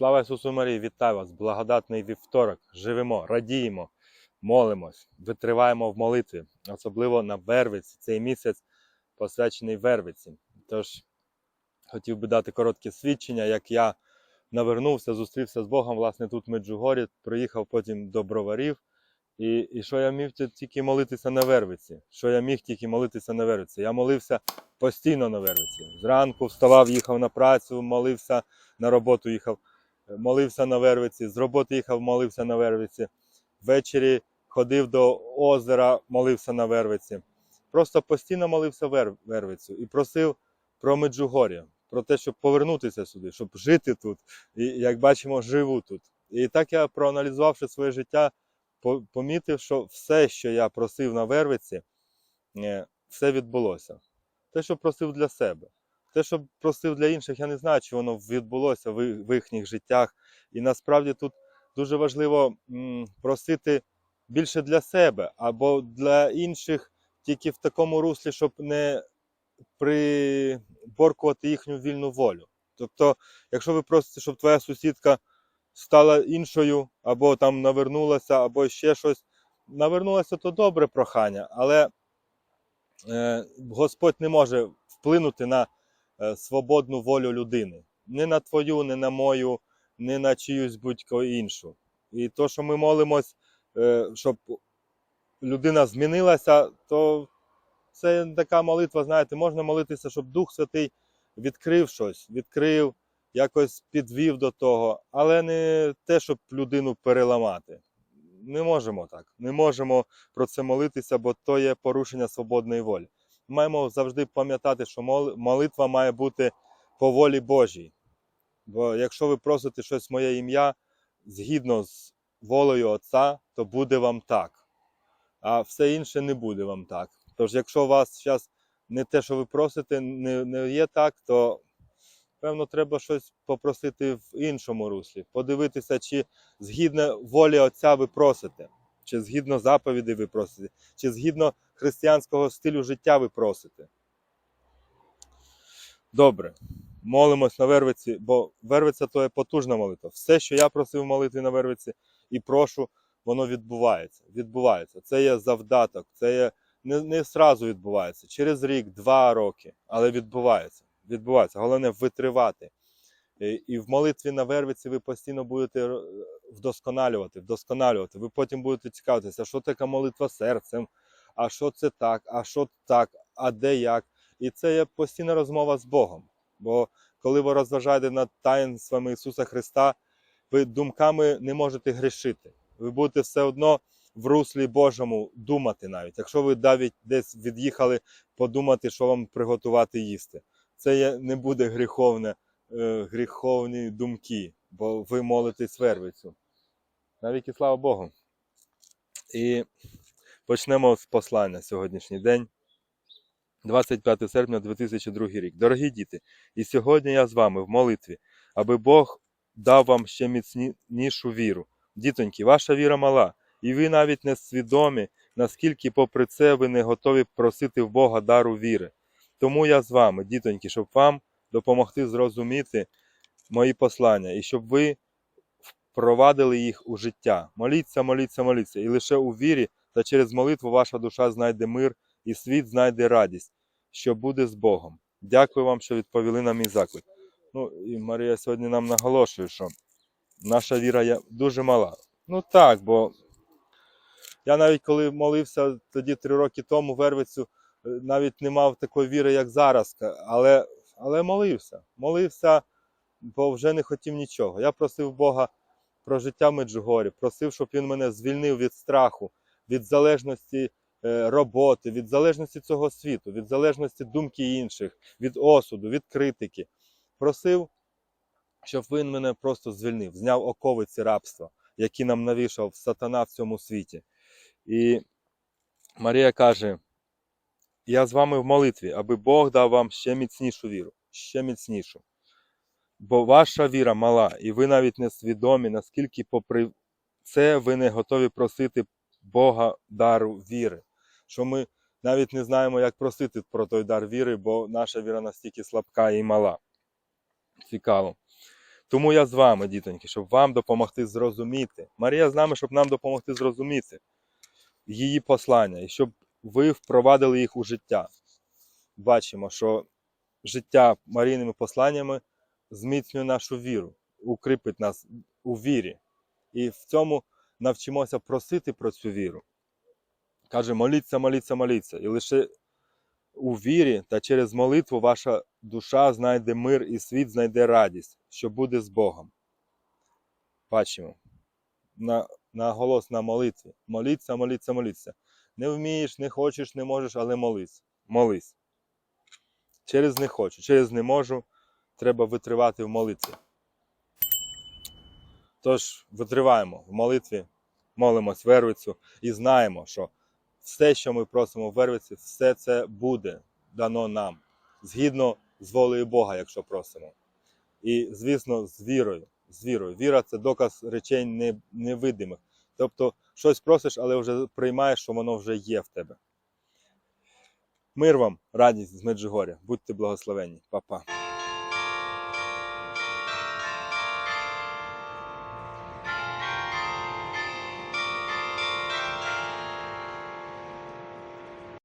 Слава Ісусу Марії, вітаю вас! Благодатний вівторок. Живемо, радіємо, молимось, витриваємо в молитві, особливо на Вервиці. Цей місяць посвячений Вервиці. Тож хотів би дати коротке свідчення, як я навернувся, зустрівся з Богом, власне, тут в Меджугорі, приїхав потім до Броварів. І, і що я міг тільки молитися на Вервиці? Що я міг тільки молитися на Вервиці? Я молився постійно на Вервиці. Зранку вставав, їхав на працю, молився, на роботу їхав молився на Вервиці, з роботи їхав, молився на Вервиці. Ввечері ходив до озера, молився на Вервиці. Просто постійно молився Вер... Вервицю і просив про Меджугор'я, про те, щоб повернутися сюди, щоб жити тут. І, як бачимо, живу тут. І так я, проаналізувавши своє життя, помітив, що все, що я просив на Вервиці, е, все відбулося. Те, що просив для себе. Те, що просив для інших, я не знаю, чи воно відбулося в, їхніх життях. І насправді тут дуже важливо просити більше для себе або для інших тільки в такому руслі, щоб не приборкувати їхню вільну волю. Тобто, якщо ви просите, щоб твоя сусідка стала іншою, або там навернулася, або ще щось, навернулася, то добре прохання, але е, Господь не може вплинути на свободну волю людини. Не на твою, не на мою, не на чиюсь будь-яку іншу. І то, що ми молимось, е, щоб людина змінилася, то це така молитва, знаєте, можна молитися, щоб Дух Святий відкрив щось, відкрив, якось підвів до того, але не те, щоб людину переламати. Не можемо так. Не можемо про це молитися, бо то є порушення свободної волі. Маємо завжди пам'ятати, що молитва має бути по волі Божій. Бо якщо ви просите щось моє ім'я згідно з волею Отця, то буде вам так. А все інше не буде вам так. Тож, якщо у вас зараз не те, що ви просите, не, не є так, то певно треба щось попросити в іншому руслі. Подивитися, чи згідно волі Отця ви просите, чи згідно заповідей ви просите, чи згідно християнського стилю життя ви просите. Добре. Молимось на Вервиці, бо Вервиця то є потужна молитва. Все, що я просив молитві на Вервиці і прошу, воно відбувається. Відбувається. Це є завдаток, це є не, не зразу відбувається. Через рік, два роки, але відбувається. Відбувається. Головне витривати. І, і в молитві на Вервиці ви постійно будете е, вдосконалювати, вдосконалювати. Ви потім будете цікавитися, що таке молитва серцем, а що це так, а що так, а де як. І це є постійна розмова з Богом. Бо коли ви розважаєте над таїнствами Ісуса Христа, ви думками не можете грішити. Ви будете все одно в руслі Божому думати навіть. Якщо ви навіть десь від'їхали подумати, що вам приготувати їсти. Це є, не буде гріховне, е, гріховні думки, бо ви молитесь вервицю. Навіки слава Богу. І почнемо з послання сьогоднішній день. 25 серпня 2002 рік. Дорогі діти, і сьогодні я з вами в молитві, аби Бог дав вам ще міцнішу віру. Дітоньки, ваша віра мала, і ви навіть не свідомі, наскільки, попри це, ви не готові просити в Бога дару віри. Тому я з вами, дітоньки, щоб вам допомогти зрозуміти мої послання і щоб ви впровадили їх у життя. Моліться, моліться, моліться, і лише у вірі та через молитву ваша душа знайде мир і світ знайде радість, що буде з Богом. Дякую вам, що відповіли на мій заклик. Ну і Марія сьогодні нам наголошує, що наша віра є дуже мала. Ну так, бо я навіть коли молився тоді три роки тому Вервицю, е, навіть не мав такої віри, як зараз, але, але молився. Молився, бо вже не хотів нічого. Я просив Бога про життя в Меджугорі, просив, щоб він мене звільнив від страху, від залежності е, роботи, від залежності цього світу, від залежності думки інших, від осуду, від критики. Просив, щоб він мене просто звільнив, зняв оковиці рабства, які нам навішав сатана в цьому світі. І Марія каже: Я з вами в молитві, аби Бог дав вам ще міцнішу віру, ще міцнішу. Бо ваша віра мала, і ви навіть не свідомі, наскільки, попри це, ви не готові просити Бога дару віри. Що ми навіть не знаємо, як просити про той дар віри, бо наша віра настільки слабка і мала. Цікаво. Тому я з вами, дітоньки, щоб вам допомогти зрозуміти. Марія з нами, щоб нам допомогти зрозуміти її послання, і щоб ви впровадили їх у життя. Бачимо, що життя Марійними посланнями зміцнює нашу віру, укріпить нас у вірі. І в цьому навчимося просити про цю віру. Каже, моліться, моліться, моліться. І лише у вірі та через молитву ваша душа знайде мир і світ знайде радість, що буде з Богом. Бачимо. На, наголос на молитві. Моліться, моліться, моліться. Не вмієш, не хочеш, не можеш, але молись. Молись. Через не хочу, через не можу, треба витривати в молитві. Тож витриваємо в молитві, молимось вервицю і знаємо, що все, що ми просимо в вервиці, все це буде дано нам згідно з волею Бога, якщо просимо. І, звісно, з вірою. З вірою. Віра це доказ речей не- невидимих. Тобто, щось просиш, але вже приймаєш, що воно вже є в тебе. Мир вам, радість з Меджигоря. Будьте благословенні, Па-па.